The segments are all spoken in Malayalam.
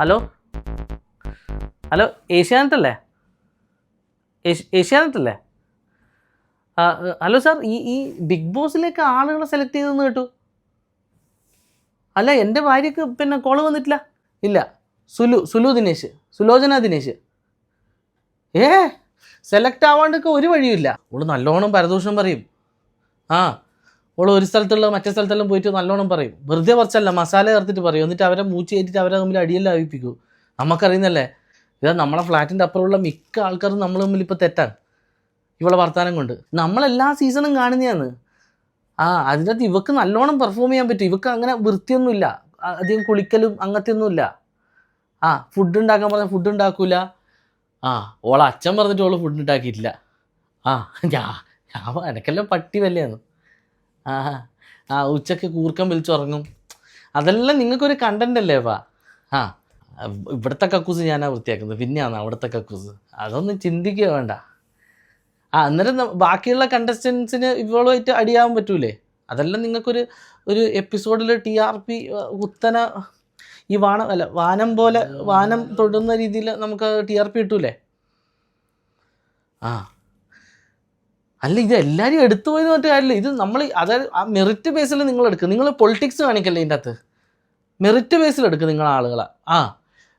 ഹലോ? ഹലോ ഏഷ്യാനെറ്റ് അല്ലേ ഹലോ സാർ ഈ ഈ ബിഗ് ബോസിലേക്ക് ആളുകളെ സെലക്ട് ചെയ്തെന്ന് കേട്ടു. അല്ല എന്റെ ഭാര്യക്ക് പിന്നെ കോൾ വന്നിട്ടില്ല. ഇല്ല സുലു സുലു ദിനേശ് സുലോചന ദിനേശ്. ഏ സെലക്ട് ആവാണ്ടൊക്കെ ഒരു വഴിയുമില്ല. ഇവിടെ നല്ലോണം പരദൂഷണം പറയും. ആ ഓൾ ഒരു സ്ഥലത്തുള്ള മറ്റേ സ്ഥലത്തെല്ലാം പോയിട്ട് നല്ലോണം പറയും. വെറുതെ കുറച്ചല്ല മസാല ചേർത്തിട്ട് പറയും. എന്നിട്ട് അവരെ മൂച്ച് കയറ്റിട്ട് അവരെ തമ്മിൽ അടിയെല്ലാം ആവിപ്പിക്കൂ നമുക്കറിയുന്നല്ലേ? ഇത് നമ്മളെ ഫ്ലാറ്റിന്റെ അപ്പുറമുള്ള മിക്ക ആൾക്കാരും നമ്മൾ തമ്മിൽ ഇപ്പോൾ തെറ്റാണ് ഇവളെ വർത്താനം കൊണ്ട്. നമ്മളെല്ലാ സീസണും കാണുന്നതാണ്. ആ അതിനകത്ത് ഇവക്ക് നല്ലോണം പെർഫോം ചെയ്യാൻ പറ്റും. ഇവക്ക് അങ്ങനെ വൃത്തിയൊന്നുമില്ല. അധികം കുളിക്കലും അങ്ങനത്തെ ഒന്നുമില്ല ആ ഫുഡ് ഉണ്ടാക്കാൻ പറഞ്ഞാൽ ഫുഡ് ഉണ്ടാക്കൂല. ആ ഓളെ അച്ഛൻ പറഞ്ഞിട്ട് ഓൾ ഫുഡ് ഉണ്ടാക്കിയിട്ടില്ല. ആ ഞാ ഞാൻ എനക്കെല്ലാം പട്ടി വല്ലയാണ് ആ ആ ഉച്ചയ്ക്ക് കൂർക്കം വിളിച്ചുറങ്ങും അതെല്ലാം നിങ്ങൾക്കൊരു കണ്ടന്റ് അല്ലേ വാ? ആ ഇവിടുത്തെ കക്കൂസ് ഞാനാ വൃത്തിയാക്കുന്നത്. പിന്നെയാണ് അവിടുത്തെ കക്കൂസ്. അതൊന്നും ചിന്തിക്കുക വേണ്ട. ആ അന്നേരം ബാക്കിയുള്ള കണ്ടസ്റ്റൻസിന് ഇവളുമായിട്ട് അടിയാവാൻ പറ്റൂലേ? അതെല്ലാം നിങ്ങൾക്കൊരു ഒരു എപ്പിസോഡിൽ ടി ആർ പി കുത്തന ഈ വാനം അല്ല വാനം പോലെ വാനം തൊടുന്ന രീതിയിൽ നമുക്ക് ടി ആർ പി കിട്ടൂലേ? ആ. അല്ല ഇത് എല്ലാവരും എടുത്തു പോയെന്ന് പറഞ്ഞിട്ട് കാര്യമില്ല. ഇത് നമ്മൾ അതായത് ആ മെറിറ്റ് ബേസിൽ നിങ്ങൾ എടുക്കുക നിങ്ങൾ പൊളിറ്റിക്സ് കാണിക്കല്ലേ ഇതിന്റെ അകത്ത്? മെറിറ്റ് ബേസിൽ എടുക്കുക നിങ്ങൾ ആളുകളെ. ആ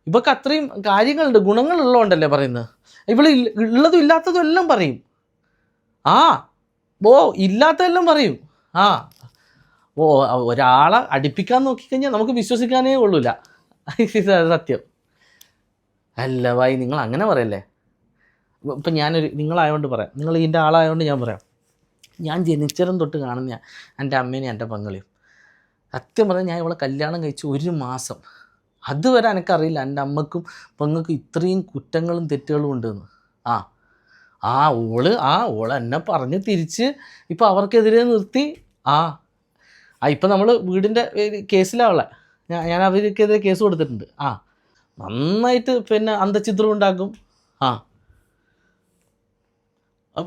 ഇവക്ക് അത്രയും കാര്യങ്ങളുണ്ട് ഗുണങ്ങളുള്ളതുകൊണ്ടല്ലേ പറയുന്നത്? ഇവിടെ ഉള്ളതും ഇല്ലാത്തതും എല്ലാം പറയും. ആ ഓ ഇല്ലാത്തതെല്ലാം പറയും. ആ ഓ ഒരാളെ അടുപ്പിക്കാൻ നോക്കിക്കഴിഞ്ഞാൽ നമുക്ക് വിശ്വസിക്കാനേ കൊള്ളൂല സത്യം. അല്ല ഭായി നിങ്ങൾ അങ്ങനെ പറയല്ലേ? ഇപ്പം ഞാനൊരു നിങ്ങളായതുകൊണ്ട് പറയാം. നിങ്ങൾ ഇതിന്റെ ആളായതുകൊണ്ട് ഞാൻ പറയാം. ഞാൻ ജനിച്ചതും തൊട്ട് കാണുന്ന എന്റെ അമ്മേനെയും എന്റെ പങ്കളെയും സത്യം പറഞ്ഞാൽ ഞാൻ ഇവളെ കല്യാണം കഴിച്ച് ഒരു മാസം. അതുവരെ എനിക്കറിയില്ല എന്റെ അമ്മക്കും പെങ്ങൾക്കും ഇത്രയും കുറ്റങ്ങളും തെറ്റുകളും ഉണ്ടെന്ന്. ആ ആ ഓൾ ആ ഓൾ എന്നെ പറഞ്ഞ് തിരിച്ച് ഇപ്പോൾ അവർക്കെതിരെ നിർത്തി. ആ ആ ഇപ്പം നമ്മൾ വീടിന്റെ കേസിലാവുള്ള ഞാൻ ഞാൻ അവർക്കെതിരെ കേസ് കൊടുത്തിട്ടുണ്ട്. ആ നന്നായിട്ട് പിന്നെ അന്തചിത്രം ഉണ്ടാക്കും. ആ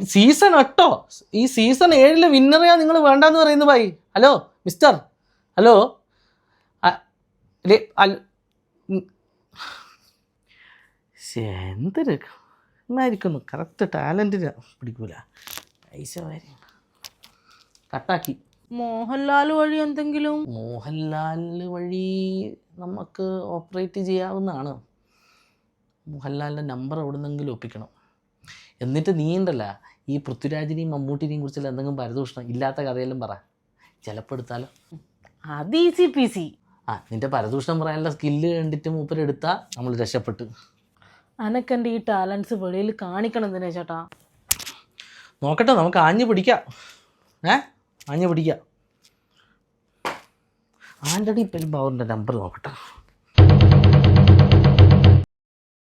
സീസൺ എട്ടോ? ഈ സീസൺ ഏഴിലെ വിന്നറെയാ നിങ്ങൾ വേണ്ടെന്ന് പറയുന്നു ഭായി ഹലോ മിസ്റ്റർ ഹലോ എന്തൊരു എന്നായിരിക്കുന്നു? കറക്റ്റ് ടാലന്റിന് പിടിക്കൂല. പൈസ കട്ടാക്കി. മോഹൻലാൽ വഴി എന്തെങ്കിലും? മോഹൻലാൽ വഴി നമുക്ക് ഓപ്പറേറ്റ് ചെയ്യാവുന്നതാണ്. മോഹൻലാലിന്റെ നമ്പർ എവിടെ നിന്നെങ്കിലും ഒപ്പിക്കണം. എന്നിട്ട് നീ ഉണ്ടല്ല ഈ പൃഥ്വിരാജിനെയും മമ്മൂട്ടിനെയും കുറിച്ചുള്ള എന്തെങ്കിലും പരദൂഷണം ഇല്ലാത്ത കഥയെല്ലാം പറ. ചിലപ്പോൾ എടുത്താലോ? അത് ഈസി പി സി ആ നിന്റെ പരദൂഷണം പറയാനുള്ള സ്കില്ല് കണ്ടിട്ട് മൂപ്പരെടുത്താൽ നമ്മൾ രക്ഷപ്പെട്ട്. അനക്കെന്റെ ഈ ടാലൻസ് വെളിയിൽ കാണിക്കണം തന്നെ ചേട്ടാ? നോക്കട്ടെ നമുക്ക് ആഞ്ഞു പിടിക്കാം. ഏ? ആഞ്ഞു പിടിക്കാം. ആന്റണി പെരുമ്പാവൂരിന്റെ നമ്പർ നോക്കട്ടെ.